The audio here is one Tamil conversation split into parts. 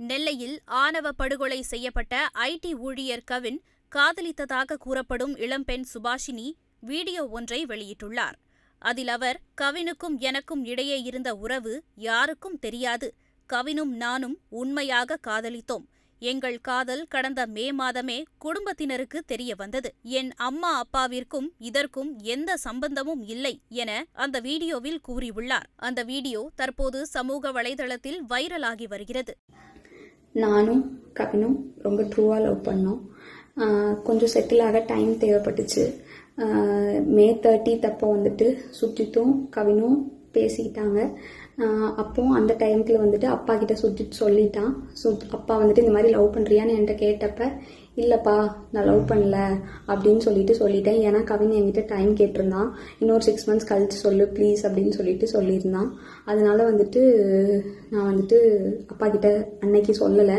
நெல்லையில் ஆணவ படுகொலை செய்யப்பட்ட ஐடி ஊழியர் கவின் காதலித்ததாக கூறப்படும் இளம்பெண் சுபாஷினி வீடியோ ஒன்றை வெளியிட்டுள்ளார். அதில் அவர் கவினுக்கும் எனக்கும் இடையே இருந்த உறவு யாருக்கும் தெரியாது. கவினும் நானும் உண்மையாக காதலித்தோம். எங்கள் காதல் கடந்த மே மாதமே குடும்பத்தினருக்கு தெரிய வந்தது. என் அம்மா அப்பாவிற்கும் இதற்கும் எந்த சம்பந்தமும் இல்லை என அந்த வீடியோவில் கூறியுள்ளார். அந்த வீடியோ தற்போது சமூக வலைதளத்தில் வைரலாகி வருகிறது. நானும் கவினும் ரொம்ப ட்ரூவாக லவ் பண்ணோம். கொஞ்சம் செட்டில் ஆக டைம் தேவைப்பட்டுச்சு. மே தேர்ட்டி தப்போ வந்துட்டு சுஜித்தும் கவினும் பேசிக்கிட்டாங்க. அப்போ அந்த டைம்ல வந்துட்டு அப்பா கிட்ட சுஜித் சொல்லிட்டான். ஸோ அப்பா வந்துட்டு இந்த மாதிரி லவ் பண்ணுறியான்னு என்கிட்ட கேட்டப்ப இல்லைப்பா நான் லவ் பண்ணல அப்படின்னு சொல்லிட்டு சொல்லிட்டேன். ஏன்னா கவின் என்கிட்ட டைம் கேட்டிருந்தான். இன்னொரு சிக்ஸ் மந்த்ஸ் கழிச்சு சொல்லு ப்ளீஸ் அப்படின்னு சொல்லிட்டு சொல்லியிருந்தான். அதனால வந்துட்டு நான் வந்துட்டு அப்பா கிட்ட அன்னைக்கு சொல்லலை.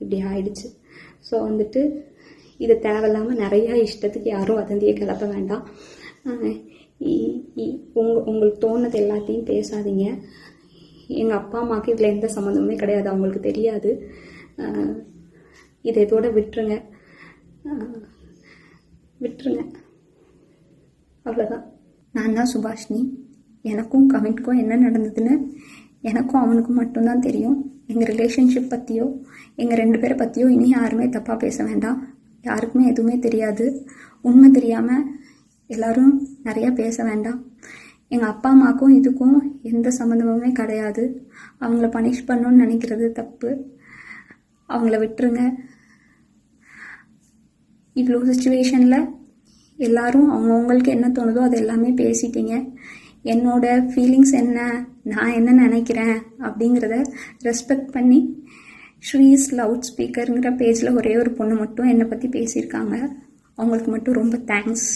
இப்படி ஆயிடுச்சு. ஸோ வந்துட்டு இது தேவையில்லாமல் நிறையா இஷ்டத்துக்கு யாரும் வதந்தியை கிளப்ப வேண்டாம். இ- இ- உங்க உங்களுக்கு தோணுது எல்லாத்தையும் பேசாதீங்க. எங்கள் அப்பா அம்மாவுக்கு இதில் எந்த சம்மந்தமுமே கிடையாது அவங்களுக்கு தெரியாது. இதை இதோட விட்டுருங்க. விட்டுருங்க. அவ்வளோதான் நான் தான் சுபாஷினி. எனக்கும் கவின்க்கும் என்ன நடந்ததுன்னு எனக்கும் அவனுக்கும் மட்டும்தான் தெரியும். எங்கள் ரிலேஷன்ஷிப் பற்றியோ எங்கள் ரெண்டு பேரை பற்றியோ இனி யாருமே தப்பாக பேச வேண்டாம். யாருக்குமே எதுவுமே தெரியாது. உண்மை தெரியாமல் எல்லோரும் நிறையா பேச வேண்டாம். எங்கள் அப்பா அம்மாவுக்கும் இதுக்கும் எந்த சம்மந்தமுமே கிடையாது. அவங்கள பனிஷ் பண்ணணும்னு நினைக்கிறது தப்பு. அவங்கள விட்டுருங்க. இவ்வளோ சுச்சுவேஷனில் எல்லோரும் அவங்கவுங்களுக்கு என்ன தோணுதோ அது எல்லாமே பேசிட்டீங்க. என்னோட ஃபீலிங்ஸ் என்ன நான் என்ன நினைக்கிறேன் அப்படிங்கிறத ரெஸ்பெக்ட் பண்ணி ஸ்ரீஸ் லவுட் ஸ்பீக்கருங்கிற பேஜில் ஒரே ஒரு பொண்ணு மட்டும் என்னை பற்றி பேசியிருக்காங்க. அவங்களுக்கு மட்டும் ரொம்ப தேங்க்ஸ்